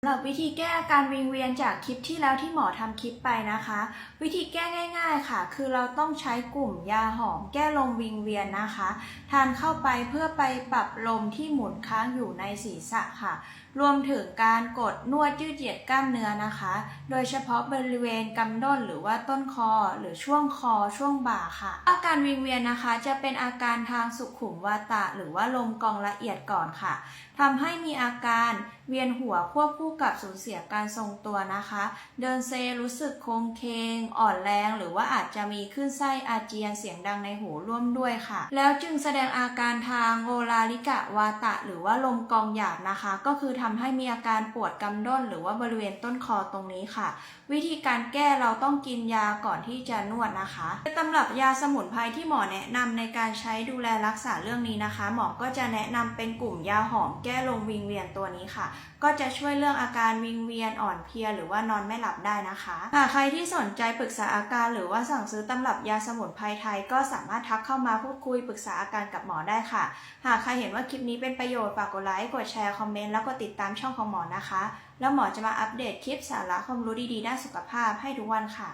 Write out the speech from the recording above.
สำหรับวิธีแก้อาการวิงเวียนจากคลิปที่แล้วที่หมอทำคลิปไปนะคะ วิธีแก้ง่าย ๆค่ะ คือเราต้องใช้กลุ่มยาหอมแก้ลมวิงเวียนนะคะ ทานเข้าไปเพื่อไปปรับลมที่หมุนค้างอยู่ในศีรษะค่ะ รวมถึงการกดนวดยืดเหยียดกล้ามเนื้อนะคะ โดยเฉพาะบริเวณกำด้นหรือว่าต้นคอหรือช่วงคอช่วงบ่าค่ะ อาการวิงเวียนนะคะ จะเป็นอาการทางสุขุมวาตะ หรือว่าลมกองละเอียดก่อนค่ะทำให้มีอาการเวียนหัวควบคู่กับสูญเสียการทรงตัวนะคะ เดินเซรู้สึกโคงเคง อ่อนแรง หรือว่าอาจจะมีคลื่นไส้อาเจียนเสียงดังในหูร่วมด้วยค่ะ แล้วจึงแสดงอาการทางโงลาลิกะวาตะ หรือว่าลมกองหยาบนะคะ ก็คือทำให้มีอาการปวดกำด้น หรือว่าบริเวณต้นคอตรงนี้ค่ะ วิธีการแก้เราต้องกินยาก่อนที่จะนวดนะคะตำรับยาสมุนไพรที่หมอแนะนำในการใช้ดูแลรักษาเรื่องนี้นะคะ หมอก็จะแนะนำเป็นกลุ่มยาหอมแก้ลมวิงเวียนตัวนี้ค่ะ ก็จะช่วยเรื่องอาการวิงเวียนอ่อนเพลียหรือว่านอนไม่หลับได้นะคะหากใครที่สนใจปรึกษาอาการหรือว่าสั่งซื้อตำรับยาสมุนไพรไทย ก็สามารถทักเข้ามาพูดคุยปรึกษาอาการกับหมอได้ค่ะ หากใครเห็นว่าคลิปนี้เป็นประโยชน์ฝากกดไลค์กดแชร์คอมเมนต์แล้วก็ติดตามช่องของหมอนะคะ แล้วหมอจะมาอัปเดตคลิปสาระความรู้ดีๆด้านสุขภาพให้ทุกวันค่ะ